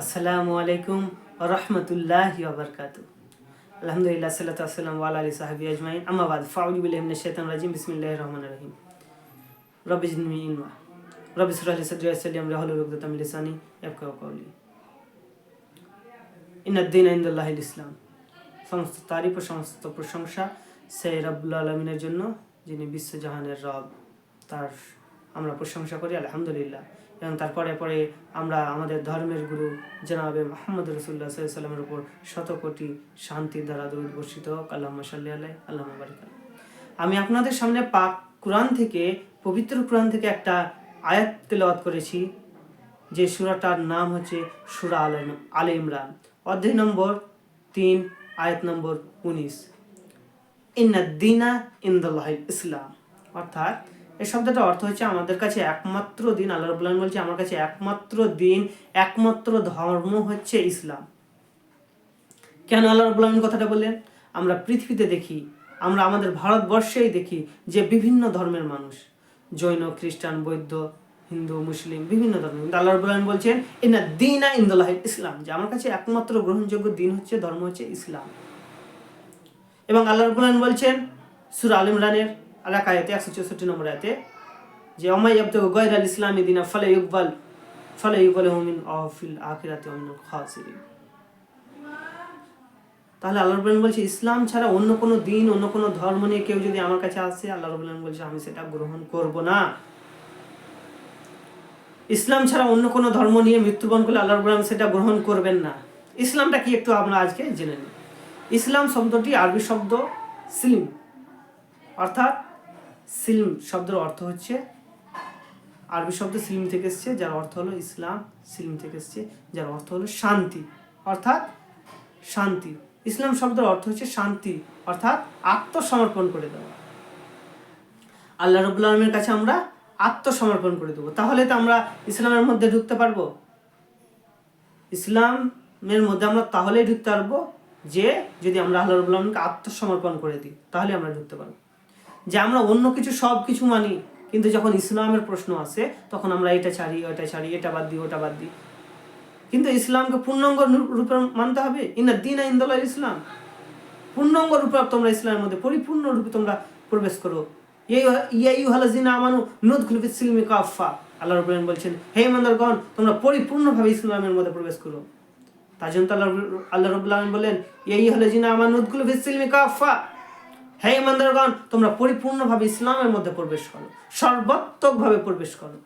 আসসালামু আলাইকুম রহমতুল্লাহ বরকাত। আলহামদুলিল্লাহ, সাল্লাত আসসালাম ওয়াল আলী সাহাবি আজমাইন। আমাবাদ ফাউলি বিল ইমনে রাজিম বিসমিল্লাহ রহমান রহিম। রবি ইনমা রবি সুরালি সদরি সাল্লাম রাহুল রুকদাতাম লিসানি ইয়াবকা কওলি। ইন্নাদ্দিন ইনদাল্লাহ ইসলাম। সমস্ত তারিফ ও সমস্ত প্রশংসা সেই রব্বুল আলমিনের জন্য, যিনি বিশ্বজাহানের রব, তার আমরা প্রশংসা করি, আলহামদুলিল্লাহ। এবং তারপরে পরে আমরা আমাদের ধর্মের গুরু জনাবে মোহাম্মদ রসুল্লাহ সাল্লামের উপর শত কোটি শান্তি দ্বারা দরুদ বর্ষিত হোক। আল্লাহ সাল্লি আলাই আল্লাহ বারিক আমি আপনাদের সামনে পাক কোরআন থেকে, পবিত্র কোরআন থেকে একটা আয়াত তেলাওয়াত করেছি, যে সুরাটার নাম হচ্ছে সুরা আল আল ইমরান। অধ্যায় নম্বর তিন, আয়াত নম্বর উনিশ। ইন্নাদ্দিনা ইন্দাল্লাহ ইসলাম। অর্থাৎ এই শব্দটার অর্থ হচ্ছে আমাদের কাছে একমাত্র দিন, আল্লাহ রবুল্লাহ বলছে আমার কাছে একমাত্র দিন, একমাত্র ধর্ম হচ্ছে ইসলাম। কেন আল্লাহ রবুল্লাহ কথাটা বললেন? আমরা পৃথিবীতে দেখি, আমরা আমাদের ভারতবর্ষেই দেখি যে বিভিন্ন ধর্মের মানুষ, জৈন, খ্রিস্টান, বৌদ্ধ, হিন্দু, মুসলিম, বিভিন্ন ধর্ম কিন্তু আল্লাহ রবুল্লাহ বলছেন, ইন্না দিনা ইন্দুল্লাহ ইসলাম যে আমার কাছে একমাত্র গ্রহণযোগ্য দিন হচ্ছে, ধর্ম হচ্ছে ইসলাম। এবং আল্লাহ রবুল্লাহ বলছেন, সুর আল ইমরানের আলাকায়াতে একশো চৌষট্টি নম্বর আয়াতে যে অমাই আব্দ গয়র আল ইসলামী দিনা ফলে ইকবাল ফলে ইকবাল হুমিন অফিল আখিরাতে অমিন খাসিরিন। তাহলে আল্লাহ রবুল্লাহ বলছে, ইসলাম ছাড়া অন্য কোনো দিন, অন্য কোনো ধর্ম নিয়ে কেউ যদি আমার কাছে আসে, আল্লাহ রবুল্লাহ বলছে, আমি সেটা গ্রহণ করব না। ইসলাম ছাড়া অন্য কোনো ধর্ম নিয়ে মৃত্যুবরণ করলে আল্লাহ রবুল্লাহ সেটা গ্রহণ করবেন না। ইসলামটা কি একটু আমরা আজকে জেনে নিই। ইসলাম শব্দটি আরবি শব্দ সিলিম, অর্থাৎ সিলম শব্দের অর্থ হচ্ছে, আরবি শব্দ সিলিম থেকে এসছে, যার অর্থ হলো ইসলাম, সিলিম থেকে এসছে, যার অর্থ হলো শান্তি। অর্থাৎ শান্তি। ইসলাম শব্দের অর্থ হচ্ছে শান্তি, অর্থাৎ আত্মসমর্পণ করে দেওয়া। আল্লাহ রবুল্লা আলমের কাছে আমরা আত্মসমর্পণ করে দেবো। তাহলে তো আমরা ইসলামের মধ্যে ঢুকতে পারব। ইসলামের মধ্যে আমরা তাহলেই ঢুকতে পারব যে, যদি আমরা আল্লাহ রবুল্লা আলমকে আত্মসমর্পণ করে দিই, তাহলে আমরা ঢুকতে পারব। যে আমরা অন্য কিছু সব কিছু মানি, কিন্তু যখন ইসলামের প্রশ্ন আসে, তখন আমরা এটা ছাড়ি ওটা ছাড়ি, এটা বাদ দিই, ওটা বাদ দিই। কিন্তু ইসলামকে পূর্ণাঙ্গ রূপে মানতে হবে? ইনা দিন ইন্দুল্লাহ ইসলাম। পূর্ণাঙ্গ রূপে তোমরা ইসলামের মধ্যে, পরিপূর্ণ রূপে তোমরা প্রবেশ করো। ইয়াই হালাজিনা আমানু নুদখুল ফিস সিলমি কাফা আল্লাহ রাব্বুল বলছেন, হে ইমানদারগণ, তোমরা পরিপূর্ণভাবে ইসলামের মধ্যে প্রবেশ করো। তার জন্য আল্লাহ আল্লাহ রাব্বুল আলামিন বলেন ইয়াই হালাজিনা আমানু নুদখুল ফিস সিলমি কাফা হে ইমানদারগণ, তোমরা পরিপূর্ণভাবে ইসলামের মধ্যে প্রবেশ করো, সর্বাত্মকভাবে প্রবেশ করো।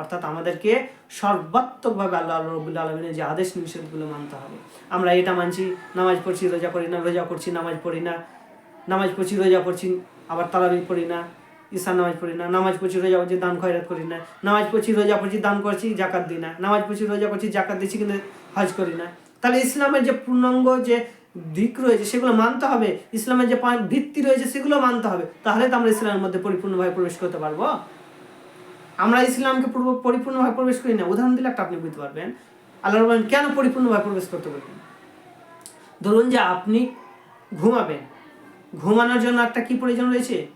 অর্থাৎ আমাদেরকে সর্বাত্মকভাবে আল্লাহ রবুল্লা আলমিনের যে আদেশ নিষেধগুলো মানতে হবে। আমরা এটা মানছি, নামাজ পড়ছি, রোজা করি না, রোজা করছি, নামাজ পড়ি না, নামাজ পড়ছি, রোজা করছি, আবার তালাবি পড়ি না ঈশান নামাজ পড়ি না, নামাজ পড়ছি, রোজা করছি, দান খয়রাত করি না, নামাজ পড়ছি, রোজা করছি, দান করছি জাকাত দিই না, নামাজ পড়ছি, রোজা করছি জাকাত দিচ্ছি, কিন্তু হজ করি না। তাহলে ইসলামের যে পূর্ণাঙ্গ যে দিক রয়েছে, সেগুলো মানতে হবে। ইসলামের যে ভিত্তি রয়েছে, সেগুলো মানতে হবে। তাহলে তো আমরা ইসলামের মধ্যে পরিপূর্ণভাবে প্রবেশ করতে পারব। আমরা ইসলামকে পূর্ব পরিপূর্ণভাবে প্রবেশ করি না। উদাহরণ দিলে একটা আপনি বুঝতে পারবেন। আল্লাহ বলেন, কেন পরিপূর্ণভাবে প্রবেশ করতে পারবেন ধরুন যে আপনি ঘুমাবেন। ঘুমানোর জন্য একটা কি প্রয়োজন রয়েছে?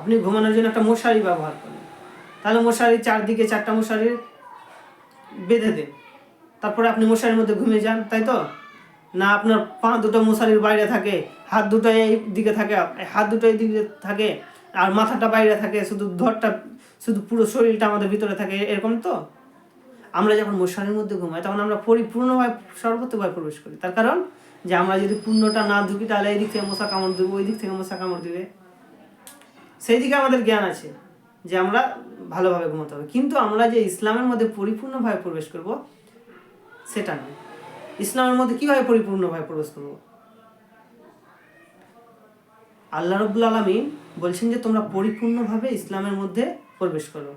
আপনি ঘুমানোর জন্য একটা মশারি ব্যবহার করেন। তাহলে মশারি চারদিকে চারটা মশারি বেঁধে দেন। তারপরে আপনি মশারির মধ্যে ঘুমিয়ে যান, তাই তো? না আপনার পা দুটো মশারির বাইরে থাকে, হাত দুটো এই দিকে থাকে, হাত দুটো এই দিকে থাকে, আর মাথাটা বাইরে থাকে, শুধু ধরটা শুধু পুরো শরীরটা আমাদের ভিতরে থাকে, এরকম তো? আমরা যখন মশারির মধ্যে ঘুমাই, তখন আমরা পরিপূর্ণভাবে সর্বত্রভাবে প্রবেশ করি। তার কারণ যে আমরা যদি পূর্ণটা না ঢুকি, তাহলে এই দিক থেকে মশা কামড় দেবো, ওই দিক থেকে মশা কামড় দেবে। সেই দিকে আমাদের জ্ঞান আছে যে আমরা ভালোভাবে ঘুমাতে হবে। কিন্তু আমরা যে ইসলামের মধ্যে পরিপূর্ণভাবে প্রবেশ করব, সেটা নয়। ইসলামের মধ্যে কীভাবে পরিপূর্ণভাবে প্রবেশ করব? আল্লাহ রব্বুল আলমিন বলছেন যে, তোমরা পরিপূর্ণভাবে ইসলামের মধ্যে প্রবেশ করো।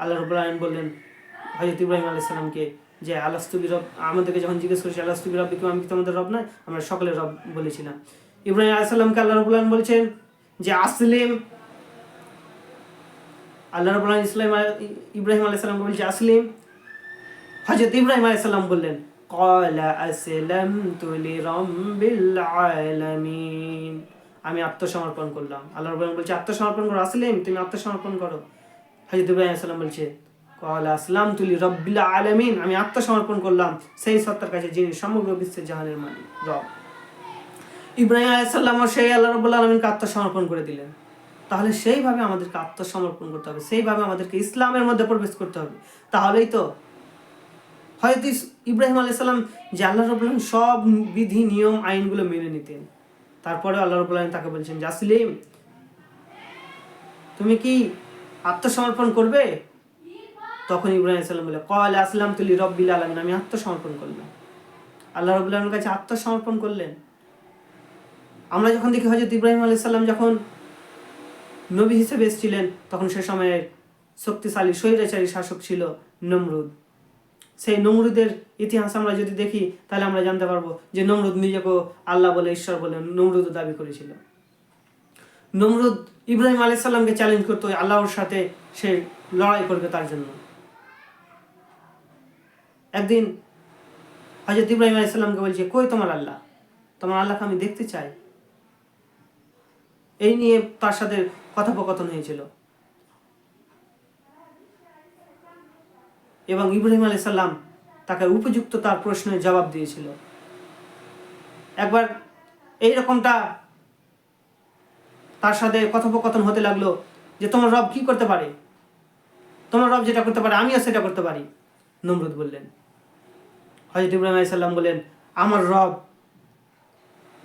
আল্লাহ রব্বুল আলমিন বললেন হজরত ইব্রাহিম আলাইসাল্লামকে যে আলাস্তুবি রব আমাদেরকে যখন জিজ্ঞেস করেছি আলাস্তুবি রব কেউ আমি কি তোমাদের রব নয়? আমরা সকলের রব বলেছিলাম। ইব্রাহিম আলাইসাল্লামকে আল্লাহ রব্বুল আলমিন বলছেন যে, আসলিম আল্লাহ আলমিন ইসলাম ইব্রাহিম আলাইসাল্লামকে বলছে আসলিম হজরত ইব্রাহিম আলাইসাল্লাম বললেন قال أسلمت لرب العالمين আমি আত্মসমর্পণ করলাম আল্লাহ রব্বুল আলামিন বলছে আত্মসমর্পণ করো আসলিম তুমি আত্মসমর্পণ করো হযরত ইব্রাহিম আলাইহিস সালাম বলছে কলা আসলাম তুলি রব্বিল আলমিন আমি আত্মসমর্পণ করলাম সেই সত্তার কাছে যিনি সমগ্র বিশ্বের জাহানের মালিক রব ইব্রাহিম আলাইসাল্লাম সেই আল্লাহ রবুল্লা আলমিনকে আত্মসমর্পণ করে দিলেন তাহলে সেইভাবে আমাদেরকে আত্মসমর্পণ করতে হবে সেইভাবে আমাদেরকে ইসলামের মধ্যে প্রবেশ করতে হবে তাহলেই তো হয়তো ইব্রাহিম আলাইসাল্লাম যে আল্লাহ রবুল্লাহ সব বিধি, নিয়ম, আইনগুলো মেনে নিতেন। তারপরে আল্লাহ রবুল্লাহ তাকে বলছেন জাসলিম তুমি কি আত্মসমর্পণ করবে? তখন ইব্রাহিম সাল্লাম বলে কল আসলাম তুলি রব্বিল আলমিন, আমি আত্মসমর্পণ করলাম। আল্লাহ রবুল্লাহ কাছে আত্মসমর্পণ করলেন। আমরা যখন দেখি হজরত ইব্রাহিম আলাই সাল্লাম যখন নবী হিসেবে এসেছিলেন, তখন সে সময়ের শক্তিশালী, স্বৈরাচারী শাসক ছিল নমরুদ। সেই নমরুদের ইতিহাস আমরা যদি দেখি, তাহলে আমরা জানতে পারব যে নমরুদ নিজেকে আল্লাহ বলে, ঈশ্বর বলে নমরুদ দাবি করেছিল। নমরুদ ইব্রাহিম আলাই সাল্লামকে চ্যালেঞ্জ করতো আল্লাহর সাথে সে লড়াই করবে তার জন্য। একদিন হজরত ইব্রাহিম আলাই সাল্লামকে বলছে, কই তোমার আল্লাহ? তোমার আল্লাহকে আমি দেখতে চাই। এই নিয়ে তার সাথে কথোপকথন হয়েছিল। এবং ইব্রাহিম আলাই সাল্লাম তাকে উপযুক্ত তার প্রশ্নের জবাব দিয়েছিল। একবার এই রকমটা তার সাথে কথোপকথন হতে লাগল যে, তোমার রব কি করতে পারে? তোমার রব যেটা করতে পারে, আমিও সেটা করতে পারি। নমরুদ বললেন। হজরত ইব্রাহিম আলাই সাল্লাম বললেন, আমার রব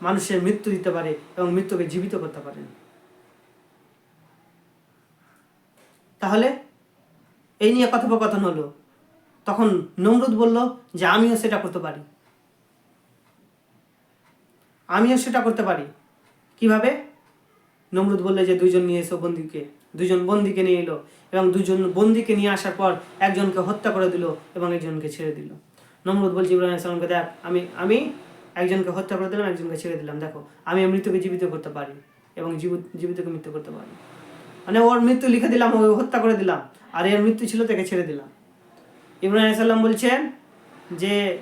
মানুষের মৃত্যু দিতে পারে এবং মৃত্যুকে জীবিত করতে পারেন। তাহলে এই নিয়ে কথোপকথন হলো। তখন নমরুদ বলল যে, আমিও সেটা করতে পারি। আমিও সেটা করতে পারি। কীভাবে? নমরুদ বললে যে, দুইজন নিয়ে এসো বন্দিকে। দুজন বন্দিকে নিয়ে এলো এবং দুজন বন্দিকে নিয়ে আসার পর একজনকে হত্যা করে দিল এবং একজনকে ছেড়ে দিল। নমরুদ বলছে, ইব্রাহিম সালামকে দেখ, আমি আমি একজনকে হত্যা করে দিলাম, একজনকে ছেড়ে দিলাম। দেখো, আমি মৃত্যুকে জীবিত করতে পারি এবং জীবিত জীবিতকে মৃত্যু করতে পারি। মানে ওর মৃত্যু লিখে দিলাম ওই হত্যা করে দিলাম। আর এর মৃত্যু ছিল, তাকে ছেড়ে দিলাম। ইব্রাহিম সাল্লাম বলছেন যে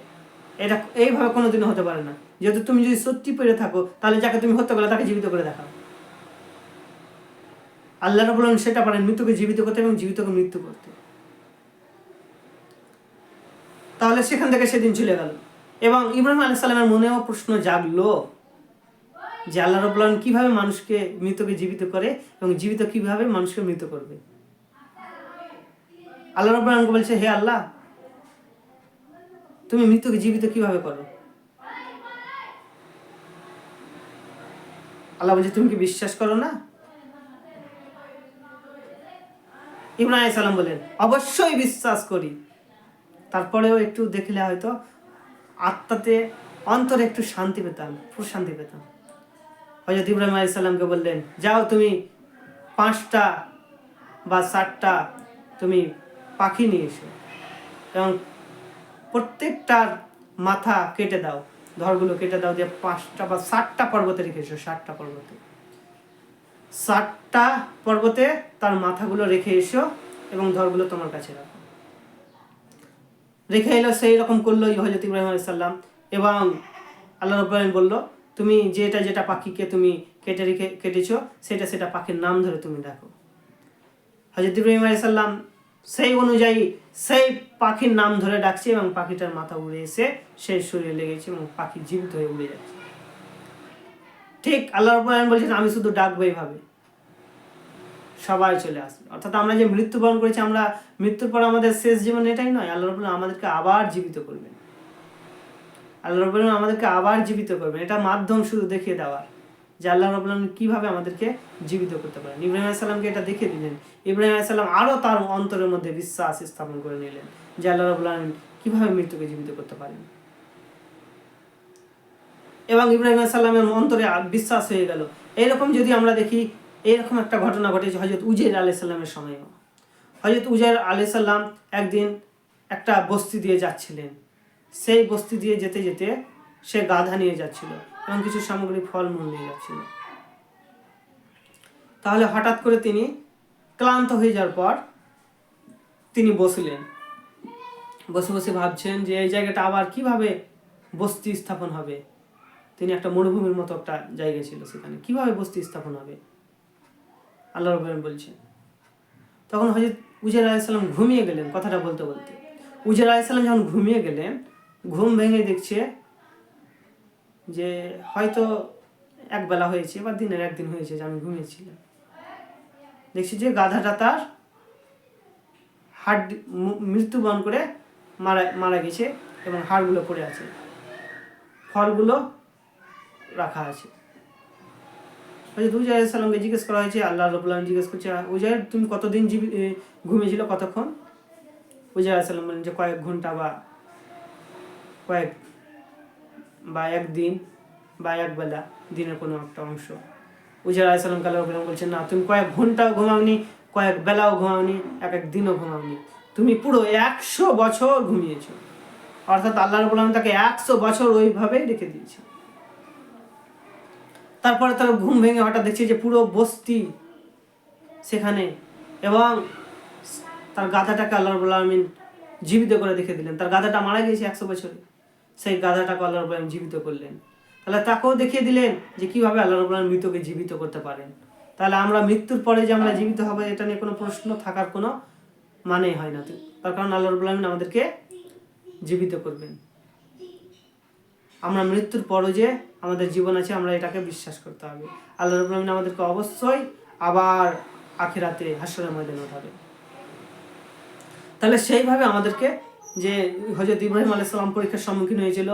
এটা এইভাবে কোনোদিনও হতে পারে না। যেহেতু তুমি যদি সত্যি পেরে থাকো, তাহলে যাকে তুমি হত্যা করলে তাকে জীবিত করে দেখাও। আল্লাহ বলেন সেটা পারেন মৃত্যুকে জীবিত করতে এবং জীবিতকে মৃত্যু করতে। তাহলে সেখান থেকে সেদিন চলে গেল। এবং ইব্রাহিম আলাহ সাল্লামের মনেও প্রশ্ন জাগলো যে আল্লাহ রবুল্লাহ কীভাবে মানুষকে মৃতকে জীবিত করে এবং জীবিত কীভাবে মানুষকে মৃত করবে। আল্লাহ রবুল্লাহ বলছে, হে আল্লাহ, তুমি মৃত্যুকে জীবিত কীভাবে করো? আল্লাহ বলছে, তুমি কি বিশ্বাস করো না? ইব্রাহিম সালাম বলেন, অবশ্যই বিশ্বাস করি। তারপরেও একটু দেখলে হয়তো আত্মাতে অন্তরে একটু শান্তি পেতাম, প্রশান্তি পেতাম। হজরত ইব্রাহিম আলী সাল্লামকে বললেন, যাও তুমি পাঁচটা বা ষাটটা তুমি পাখি নিয়ে এসো। এবং প্রত্যেকটার মাথা কেটে দাও ধরগুলো কেটে দাও দিয়ে পাঁচটা বা ষাটটা পর্বতে রেখে এসো ষাটটা পর্বতে। ষাটটা পর্বতে তার মাথাগুলো রেখে এসো এবং ধরগুলো তোমার কাছে রাখো। রেখে এলো, সেই রকম করল হজরত ইব্রাহিম আলাইসাল্লাম এবং আল্লাহ রব্বাহিম বলল, তুমি যেটা যেটা পাখিকে তুমি কেটে রেখে, কেটেছো, সেটা সেটা পাখির নাম ধরে তুমি ডাকো হজরত ইব্রাহিম আলাইসাল্লাম সেই অনুযায়ী সেই পাখির নাম ধরে ডাকছে এবং পাখিটার মাথা উড়ে এসে সেই শরীরে লেগেছে এবং পাখি জীবিত হয়ে উড়ে যাচ্ছে। ঠিক আল্লাহ রব্বাহিম বলছেন, আমি শুধু ডাকবো এইভাবে। সবাই চলে আসবে। অর্থাৎ আমরা যে মৃত্যুবরণ করেছি, আমরা মৃত্যুর পর আমাদের শেষ জীবন এটাই নয়। আল্লাহ রবুল্লাহ আমাদেরকে আবার জীবিত করবেন। আল্লাহ রবুল্লাহ আমাদেরকে আবার জীবিত করবেন। এটা মাধ্যম শুধু দেখিয়ে দেওয়ার যে আল্লাহ রবুল্লাহ কীভাবে আমাদেরকে জীবিত করতে পারেন। ইব্রাহিম আলাইসাল্লামকে এটা দেখিয়ে দিলেন। ইব্রাহিম আলাইসাল্লাম আরও তার অন্তরের মধ্যে বিশ্বাস স্থাপন করে নিলেন যে আল্লাহ রবুল্লাহ কীভাবে মৃত্যুকে জীবিত করতে পারেন। এবং ইব্রাহিম সাল্লামের অন্তরে বিশ্বাস হয়ে গেল। এইরকম যদি আমরা দেখি, এইরকম একটা ঘটনা ঘটেছে হজরত উজের আলাইসাল্লামের সময়ও। হজরত উজের আলাইসাল্লাম একদিন একটা বস্তি দিয়ে যাচ্ছিলেন। সেই বস্তি দিয়ে যেতে যেতে সে গাধা নিয়ে যাচ্ছিল। এবং কিছু সামগ্রী ফলমূল নিয়ে যাচ্ছিল। তাহলে হঠাৎ করে তিনি ক্লান্ত হয়ে যাওয়ার পর তিনি বসলেন। বসে বসে ভাবছেন যে এই জায়গাটা আবার কীভাবে বস্তি স্থাপন হবে? তিনি একটা মরুভূমির মতো একটা জায়গা ছিল সেখানে। কীভাবে বস্তি স্থাপন হবে? আল্লাহ রবেন বলছেন, তখন হজরত উজের আলাইসাল্লাম ঘুমিয়ে গেলেন কথাটা বলতে বলতে। উজের আলাইসাল্লাম যখন ঘুমিয়ে গেলেন, ঘুম ভেঙে দেখছে যে হয়তো এক বেলা হয়েছে বা দিনের একদিন হয়েছে যে আমি ঘুমিয়েছিলাম। দেখছি যে গাধাটা তার হাড় মৃত্যুবরণ করে মারা মারা গেছে এবং হাড়গুলো পড়ে আছে। ফলগুলো রাখা আছে। হয়তো উজাই সালামকে জিজ্ঞেস করা হয়েছে, আল্লাহ রবুল্লাহ জিজ্ঞেস করছে, উজাইর তুমি কতদিন জীবি ঘুমিয়েছিল কতক্ষণ? উজাই সালাম বলেন যে কয়েক ঘণ্টা বা কয়েক বা একদিন বা এক বেলা দিনের কোনো একটা অংশ। উজাই সালাম কাল্লাহ রবুল্লাহ বলছেন, না, তুমি কয়েক ঘন্টাও ঘুমাওনি, কয়েক বেলাও ঘুমাওনি, এক এক দিনও ঘুমাওনি। তুমি পুরো একশো বছর ঘুমিয়েছো। অর্থাৎ আল্লাহ রবুল্লাহ তাকে একশো বছর ওইভাবেই রেখে দিয়েছে। তারপরে তার ঘুম ভেঙে হঠাৎ দেখছি যে পুরো বস্তি সেখানে এবং তার গাধাটাকে আল্লাহ রবুল আলমিন জীবিত করে দেখে দিলেন। তার গাধাটা মারা গিয়েছে একশো বছরে। সেই গাধাটাকে আল্লাহ রবুল আলমিন জীবিত করলেন। তাহলে তাকেও দেখিয়ে দিলেন যে কীভাবে আল্লাহ রবুল আলমিন মৃতকে জীবিত করতে পারেন। তাহলে আমরা মৃত্যুর পরে যে আমরা জীবিত হবে, এটা নিয়ে কোনো প্রশ্ন থাকার কোনো মানেই হয় না। তার কারণ আল্লাহ রবুল আমাদেরকে জীবিত করবেন। আমরা মৃত্যুর পরও যে আমাদের জীবন আছে, আমরা এটাকে বিশ্বাস করতে হবে। আল্লাহ রবুল আলমিন আমাদেরকে অবশ্যই আবার আখিরাতে হাসরের ময়দানে উঠাবে তাহলে সেইভাবে আমাদেরকে যে হজরত ইব্রাহিম আলাইসাল্লাম পরীক্ষার সম্মুখীন হয়েছিল,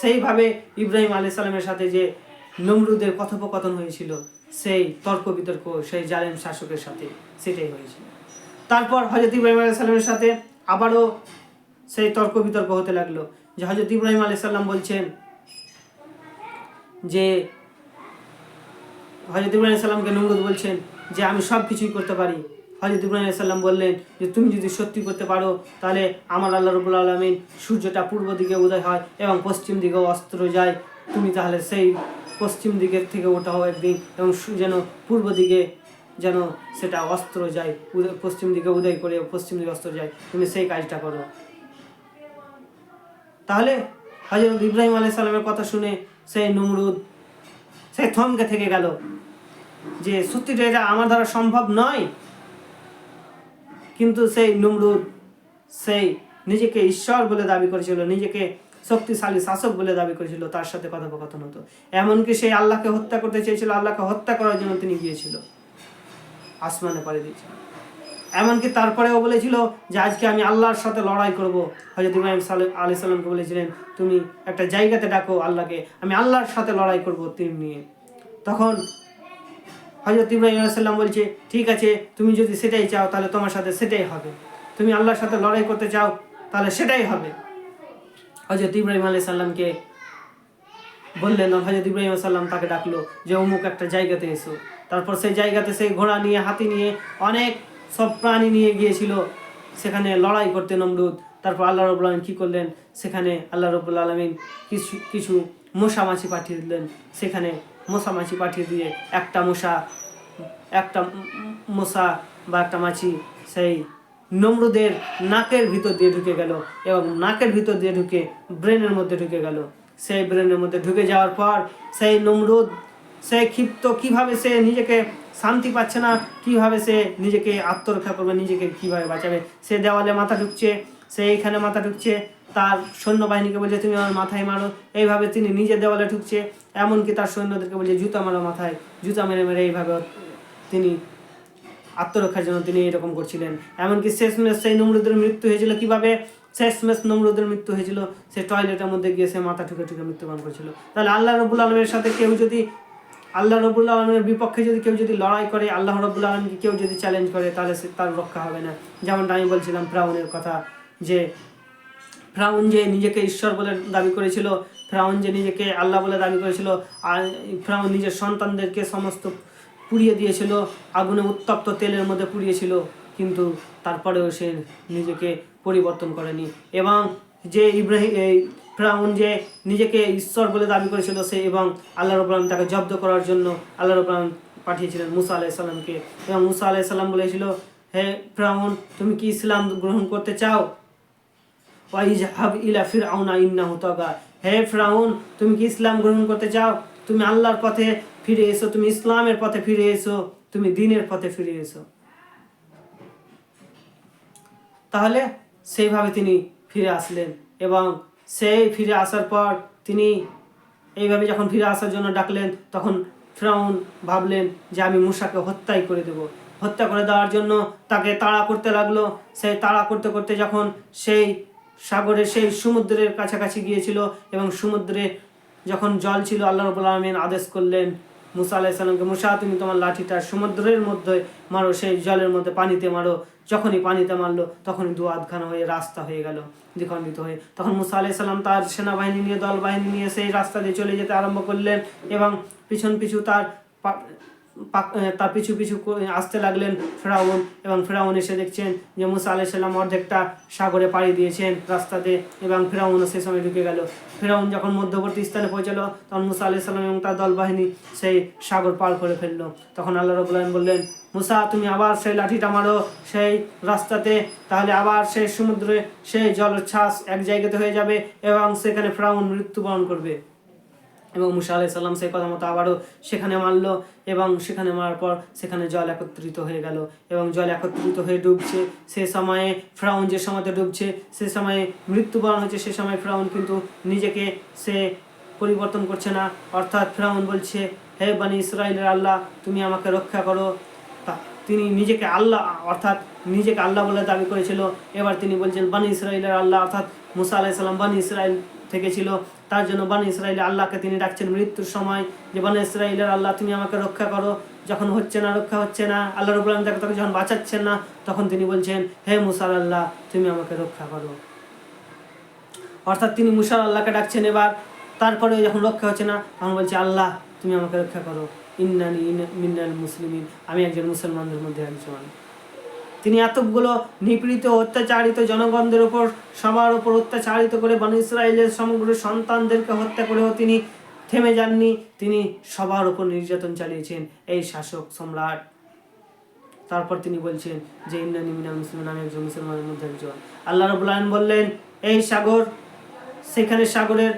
সেইভাবে ইব্রাহিম আলাইসাল্লামের সাথে যে নমরুদের কথোপকথন হয়েছিল, সেই তর্ক বিতর্ক, সেই জালেম শাসকের সাথে সেটাই হয়েছিল। তারপর হজরত ইব্রাহিম আলাইসাল্লামের সাথে আবারও সেই তর্ক বিতর্ক হতে লাগল, যে হজরত ইব্রাহিম আলাইসাল্লাম বলছেন যে হজরত ইব্রাহিম সাল্লামকে নমরুদ বলছেন যে, আমি সব কিছুই করতে পারি হজরত ইব্রাহিম সাল্লাম বললেন যে, তুমি যদি সত্যি করতে পারো, তাহলে আমার আল্লাহ রবুল আলমিন সূর্যটা পূর্ব দিকে উদয় হয় এবং পশ্চিম দিকেও অস্ত্র যায়। তুমি তাহলে সেই পশ্চিম দিকের থেকে ওঠা ওঠাও একদিন এবং যেন পূর্ব দিকে যেন সেটা অস্ত্র যায় পশ্চিম দিকে উদয় করে পশ্চিম দিকে অস্ত্র যায়। তুমি সেই কাজটা করো। তাহলে হজরত ইব্রাহিম আলাই সালামের কথা শুনে সেই নমরুদ, সেই থমকে থেকে গেল যে, সত্যিটা এটা আমার দ্বারা সম্ভব নয়। কিন্তু সেই নমরুদ, সেই নিজেকে ঈশ্বর বলে দাবি করেছিল, নিজেকে শক্তিশালী শাসক বলে দাবি করেছিল, তার সাথে কথোপকথন হতো। এমনকি সেই আল্লাহকে হত্যা করতে চেয়েছিল, আল্লাহকে হত্যা করার জন্য তিনি গিয়েছিল। আসমানে পাড়ি দিয়েছিল। এমনকি তারপরেও বলেছিল যে, আজকে আমি আল্লাহর সাথে লড়াই করব। হজরত ইব্রাহিম আলি সাল্লামকে বলেছিলেন, তুমি একটা জায়গাতে ডাকো আল্লাহকে, আমি আল্লাহর সাথে লড়াই করব তীর নিয়ে। তখন হজরত ইব্রাহিম আলাইসাল্লাম বলছে, ঠিক আছে, তুমি যদি সেটাই চাও, তাহলে তোমার সাথে সেটাই হবে। তুমি আল্লাহর সাথে লড়াই করতে চাও, তাহলে সেটাই হবে। হজরত ইব্রাহিম আলাই সাল্লামকে বললেন হজরত ইব্রাহিম সাল্লাম তাকে ডাকলো যে, অমুক একটা জায়গাতে এসো। তারপর সেই জায়গাতে সেই ঘোড়া নিয়ে, হাতি নিয়ে অনেক সব প্রাণী নিয়ে গিয়েছিল। সেখানে লড়াই করতে নমরুদ। তারপর আল্লাহ রবুল আলমিন কী করলেন? সেখানে আল্লাহ রবুল আলমিন কিছু কিছু মশা মাছি পাঠিয়ে দিলেন। সেখানে মশা মাছি পাঠিয়ে দিয়ে একটা মশা একটা মশা বা একটা মাছি সেই নমরুদের নাকের ভিতর দিয়ে ঢুকে গেল এবং নাকের ভিতর দিয়ে ঢুকে ব্রেনের মধ্যে ঢুকে গেল। সেই ব্রেনের মধ্যে ঢুকে যাওয়ার পর সেই নমরুদ সে ক্ষিপ্ত কীভাবে সে নিজেকে শান্তি পাচ্ছে না, কীভাবে সে নিজেকে আত্মরক্ষা করবে, নিজেকে কীভাবে বাঁচাবে, সে দেওয়ালে মাথা ঢুকছে, সে এইখানে মাথা ঢুকছে তার সৈন্যবাহিনীকে বলছে, তুমি আমার মাথায় মারো। এইভাবে তিনি নিজে দেওয়ালে ঢুকছে, এমনকি তার সৈন্যদেরকে বলছে, জুতা মারো মাথায়। জুতা মেরে মেরে এইভাবে তিনি আত্মরক্ষার জন্য তিনি এরকম করছিলেন। এমনকি শেষমেশ সেই নমরুদের মৃত্যু হয়েছিল কীভাবে? শেষমেশ নমরুদের মৃত্যু হয়েছিল, সে টয়লেটের মধ্যে গিয়ে সে মাথা ঠুকে ঠুকে মৃত্যুবরণ করেছিল। তাহলে আল্লাহ রবুল আলমের সাথে কেউ যদি, আল্লাহ রবুল আলমের বিপক্ষে যদি কেউ যদি লড়াই করে, আল্লাহ রবুল আলমকে কেউ যদি চ্যালেঞ্জ করে, তাহলে সে, তার রক্ষা হবে না। যেমনটা আমি বলছিলাম, ফ্রাউনের কথা, যে ফ্রাউন যে নিজেকে ঈশ্বর বলে দাবি করেছিল, ফ্রাউন যে নিজেকে আল্লাহ বলে দাবি করেছিল, আর ফ্রাউন নিজের সন্তানদেরকে সমস্ত পুড়িয়ে দিয়েছিল, আগুনে উত্তপ্ত তেলের মধ্যে পুড়িয়েছিল, কিন্তু তারপরেও সে নিজেকে পরিবর্তন করেনি। এবং যে ইব্রাহিম ফ্রাউন যে নিজেকে ঈশ্বর বলে দাবি করেছিল, সে এবং আল্লাহ রবুল্লাম তাকে জব্দ করার জন্য আল্লাহ রবুল্লাম পাঠিয়েছিলেন মুসা আলাইসাল্লামকে এবং মুসা আলাইসাল্লাম বলেছিল, হে ফ্রাউন, তুমি কি ইসলাম গ্রহণ করতে চাও? ওয়াইজহাব ইলা ফিরআউনা ইন্নাহু তাগা। হে ফিরআউন, তুমি কি ইসলাম গ্রহণ করতে চাও? তুমি আল্লাহর পথে ফিরে এসো, তুমি ইসলামের পথে ফিরে এসো, তুমি দিনের পথে ফিরে এসো। তাহলে সেইভাবে তিনি ফিরে আসলেন এবং সেই ফিরে আসার পর তিনি এইভাবে যখন ফিরে আসার জন্য ডাকলেন, তখন ফ্রাউন ভাবলেন যে আমি মূসাকে হত্যাই করে দেব। হত্যা করে দেওয়ার জন্য তাকে তাড়া করতে লাগল। সেই তাড়া করতে করতে যখন সেই সাগরে সেই সমুদ্রের কাছাকাছি গিয়েছিল এবং সমুদ্রে যখন জল ছিল, আল্লাহ রবুল আলমিন আদেশ করলেন মুসা আলাইসাল্লামকে মুসা, তুমি তোমার লাঠিটা সমুদ্রের মধ্যে মারো, সেই জলের মধ্যে পানিতে মারো। যখনই পানিতে মারলো, তখনই দু আধখানা হয়ে রাস্তা হয়ে গেল, দ্বিখণ্ডিত হয়ে। তখন মুসা আলাইসাল্লাম তার সেনাবাহিনী নিয়ে দল বাহিনী নিয়ে সেই রাস্তা দিয়ে চলে যেতে আরম্ভ করলেন এবং পিছন পিছু তার তার পিছু পিছু আসতে লাগলেন ফেরাউন। এবং ফেরাউন এসে দেখছেন যে মুসা আলাইসাল্লাম অর্ধেকটা সাগরে পাড়ি দিয়েছেন রাস্তাতে এবং ফেরাউনও সে সময় ঢুকে গেল। ফেরাউন যখন মধ্যবর্তী স্থানে পৌঁছালো, তখন মুসা আলাইসাল্লাম এবং তার দল বাহিনী সেই সাগর পার করে ফেলল। তখন আল্লাহ রবুল্লাহ বললেন, মুসা, তুমি আবার সেই লাঠিটা মারো সেই রাস্তাতে, তাহলে আবার সেই সমুদ্রে সেই জলোচ্ছ্বাস এক জায়গাতে হয়ে যাবে এবং সেখানে ফেরাউন মৃত্যুবরণ করবে। এবং মুসা আলাই সাল্লাম সেই কথা মতো আবারও সেখানে মারলো এবং সেখানে মারার পর সেখানে জল একত্রিত হয়ে গেল এবং জল একত্রিত হয়ে ডুবছে। সে সময়ে ফ্রাউন যে সময়তে ডুবছে, সে সময়ে মৃত্যুবরণ হচ্ছে সে সময় ফ্রাউন কিন্তু নিজেকে সে পরিবর্তন করছে না। অর্থাৎ ফ্রাউন বলছে, হে বানি ইসরায়েলের আল্লাহ, তুমি আমাকে রক্ষা করো। তিনি নিজেকে আল্লাহ, অর্থাৎ নিজেকে আল্লাহ বলে দাবি করেছিল। এবার তিনি বলছেন, বানি ইসরায়েলের আল্লাহ। অর্থাৎ মুসা আলাইসাল্লাম বানি ইসরায়েল থেকে ছিল। তার জন্য বানি ইসরায়েলের আল্লাহকে তিনি ডাকছেন, মৃত্যুর সময় যে বান ইসরায়েলের আল্লাহ, তুমি আমাকে রক্ষা করো। যখন হচ্ছে না, রক্ষা হচ্ছে না, আল্লাহ রবুল আলম তাকে যখন বাঁচাচ্ছেন না, তখন তিনি বলছেন, হে মুসার আল্লাহ, তুমি আমাকে রক্ষা করো। অর্থাৎ তিনি মুসার আল্লাহকে ডাকছেন এবার। তারপরে যখন রক্ষা হচ্ছে না, তখন বলছে, আল্লাহ, তুমি আমাকে রক্ষা করো। ইন্নানি ইন- মিন্নাল মুসলিমিন। আমি একজন মুসলমানদের মধ্যে একজন। তিনি এতগুলো নিপীড়িত, অত্যাচারিত জনগণদের ওপর সবার ওপর অত্যাচারিত করে বন ইসরায়েলের সমগ্র সন্তানদেরকে হত্যা করেও তিনি থেমে যাননি। তিনি সবার ওপর নির্যাতন চালিয়েছেন এই শাসক সম্রাট। তারপর তিনি বলছেন যে ইন্নানি মিনাল মুসলিম আমি একজন মুসলমানের মধ্যে একজন। আল্লাহ রবুল বললেন, এই সাগর, সেখানে সাগরের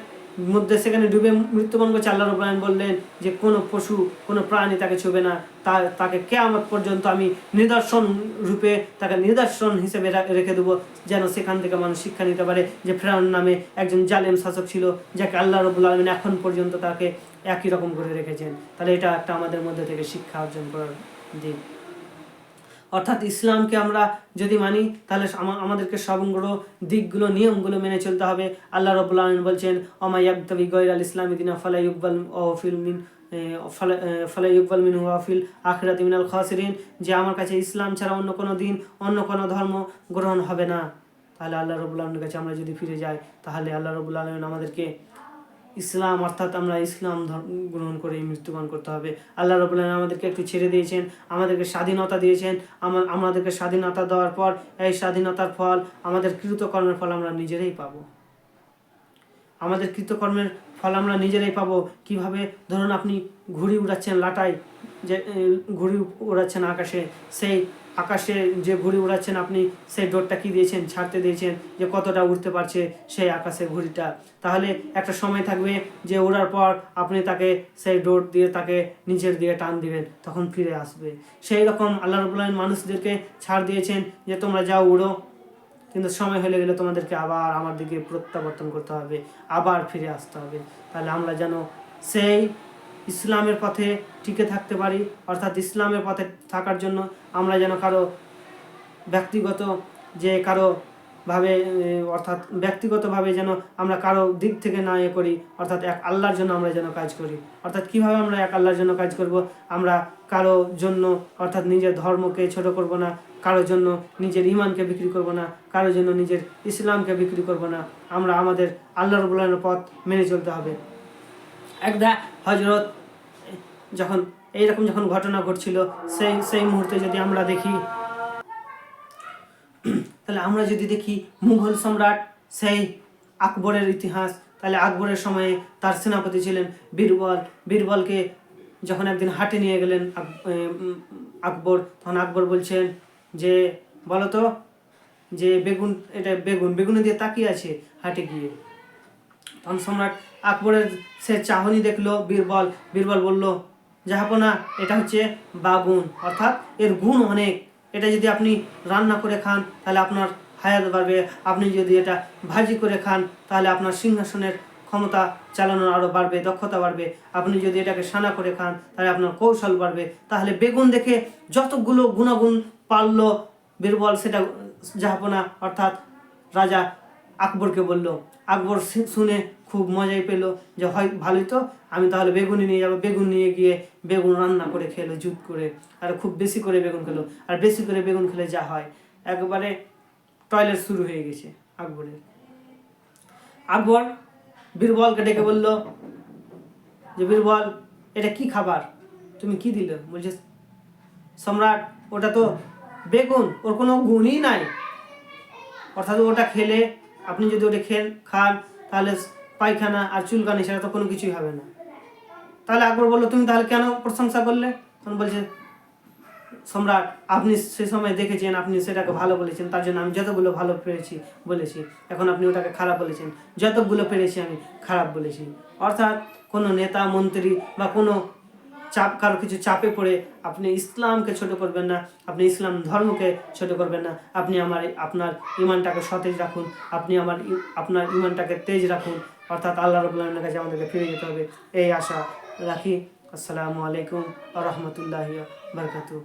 মধ্যে সেখানে ডুবে মৃত্যুবরণ করছে আল্লাহ বললেন যে কোনো পশু, কোনো প্রাণী তাকে ছুবে না। তা, তাকে কেয়ামত পর্যন্ত আমি নিদর্শন রূপে তাকে নিদর্শন হিসেবে রেখে দেবো, যেন সেখান থেকে মানুষ শিক্ষা নিতে পারে যে ফেরাউন নামে একজন জালেম শাসক ছিল, যাকে আল্লাহ রবুল আলমিন এখন পর্যন্ত তাকে একই রকম করে রেখেছেন। তাহলে এটা একটা আমাদের মধ্যে থেকে শিক্ষা অর্জন করার দিক। অর্থাৎ ইসলামকে আমরা যদি মানি, তাহলে আমা- আমাদেরকে সবগুলো দিকগুলো, নিয়মগুলো মেনে চলতে হবে। আল্লাহ রবুল আলমিন বলছেন আবতাবি গৈর আল ইসলামী দিনা ফালাই ইকবাল ও ফিল মিন ফালাই ইকবাল মিন ওয়াফিল আখরাত মিনাল খাসিরিন। যে আমার কাছে ইসলাম ছাড়া অন্য কোনো দিন, অন্য কোনো ধর্ম গ্রহণ হবে না। তাহলে আল্লাহ রবুল আলমের কাছে আমরা যদি ফিরে যাই, তাহলে আল্লাহ রবুল আলমিন আমাদেরকে ইসলাম অর্থাৎ আমরা ইসলাম গ্রহণ করে মৃত্যুবরণ করতে হবে। আল্লাহ রবুল্লাহ আমাদেরকে একটু ছেড়ে দিয়েছেন, আমাদেরকে স্বাধীনতা দিয়েছেন। আমা- আমাদেরকে স্বাধীনতা দেওয়ার পর, এই স্বাধীনতার ফল, আমাদের কৃতকর্মের ফল আমরা নিজেরাই পাবো। আমাদের কৃতকর্মের ফল আমরা নিজেরাই পাবো। কীভাবে? ধরুন আপনি ঘুড়ি উড়াচ্ছেন লাটাই যে ঘুড়ি উড়াচ্ছেন আকাশে, সেই আকাশে যে ঘুড়ি উড়াচ্ছেন আপনি, সেই ডোরটা কি দিয়েছেন, ছাড়তে দিয়েছেন, যে কতটা উড়তে পারছে সেই আকাশের ঘুড়িটা? তাহলে একটা সময় থাকবে যে ওড়ার পর আপনি তাকে সেই ডোর দিয়ে তাকে নিচের দিকে টান দিবেন, তখন ফিরে আসবে। সেই রকম আল্লাহ রবুল্লাহ মানুষদেরকে ছাড় দিয়েছেন যে, তোমরা যাও উড়ো। কিন্তু সময় হলে গেলে তোমাদেরকে আবার আমার দিকে প্রত্যাবর্তন করতে হবে, আবার ফিরে আসতে হবে। তাহলে আমরা যেন সেই ইসলামের পথে টিকে থাকতে পারি, অর্থাৎ ইসলামের পথে থাকার জন্য আমরা যেন কারও ব্যক্তিগত যে কারও ভাবে অর্থাৎ ব্যক্তিগতভাবে যেন আমরা কারও দিক থেকে না ইয়ে করি, অর্থাৎ এক আল্লাহর জন্য আমরা যেন কাজ করি। অর্থাৎ কীভাবে আমরা এক আল্লাহর জন্য কাজ করব? আমরা কারও জন্য, অর্থাৎ নিজের ধর্মকে ছোট করব না কারোর জন্য নিজের ইমানকে বিক্রি করব না কারোর জন্য নিজের ইসলামকে বিক্রি করব না। আমরা আমাদের আল্লাহর রবুল্লাহর পথ মেনে চলতে হবে। একদা হজরত যখন, এইরকম যখন ঘটনা ঘটছিল, সেই সেই মুহূর্তে যদি আমরা দেখি, তাহলে আমরা যদি দেখি মুঘল সম্রাট, সেই আকবরের ইতিহাস, তাহলে আকবরের সময়ে তার সেনাপতি ছিলেন বীরবল। বীরবলকে যখন একদিন হাটে নিয়ে গেলেন আকবর, তখন আকবর বলছেন যে, বলো তো, যে বেগুন, এটা বেগুন, বেগুনে দিয়ে তাকিয়ে আছে হাটে গিয়ে। তখন সম্রাট আকবরের সে চাহনি দেখল, বীরবল বীরবল বলল, জাহাপনা, এটা হচ্ছে বাগুন। অর্থাৎ এর গুণ অনেক। এটা যদি আপনি রান্না করে খান, তাহলে আপনার হায়াত বাড়বে। আপনি যদি এটা ভাজি করে খান, তাহলে আপনার সিংহাসনের ক্ষমতা চালানোর আরও বাড়বে, দক্ষতা বাড়বে। আপনি যদি এটাকে সানা করে খান, তাহলে আপনার কৌশল বাড়বে। তাহলে বেগুন দেখে যতগুলো গুণাগুণ পারল, বীরবল সেটা জাহাপনা, অর্থাৎ রাজা আকবরকে বলল। আকবর শুনে খুব মজাই পেল যে হয়, ভালোই তো, আমি তাহলে বেগুনি নিয়ে যাব। বেগুন নিয়ে গিয়ে বেগুন রান্না করে খেলো জুত করে, আর খুব বেশি করে বেগুন খেলো। আর বেশি করে বেগুন খেলে যা হয়, একবারে টয়লেট শুরু হয়ে গেছে আকবরের। আকবর বীরবলকে ডেকে বলল, যে বীরবল, এটা কি খাবার? তুমি কি দিলে? বলছে, সম্রাট, ওটা তো বেগুন, ওর কোনো গুণই নাই। অর্থাৎ ওটা খেলে, আপনি যদি ওটা খেন খান, তাহলে পায়খানা আর চুলকানি সেটা তো কোনো কিছুই হবে না। তাহলে আকবর বলল, তুমি তাহলে কেন প্রশংসা করলে? তখন বলছে, সম্রাট, আপনি সে সময় দেখেছেন, আপনি সেটাকে ভালো বলেছেন, তার জন্য আমি যতগুলো ভালো পেরেছি, বলেছি। এখন আপনি ওটাকে খারাপ বলেছেন। যতগুলো পেরেছি আমি খারাপ বলেছি। অর্থাৎ কোনো নেতা, মন্ত্রী বা কোনো চাপ, কারও কিছু চাপে পড়ে আপনি ইসলামকে ছোট করবেন না, আপনি ইসলাম ধর্মকে ছোট করবেন না। আপনি আমার আপনার ইমানটাকে সতেজ রাখুন, আপনি আমার আপনার ইমানটাকে তেজ রাখুন। অর্থাৎ আল্লাহ রবুল্লাহের কাছে আমাদেরকে ফিরে যেতে হবে। এই আশা রাখি। আসসালামু আলাইকুম আ রহমতুল্লাহ বারকাতু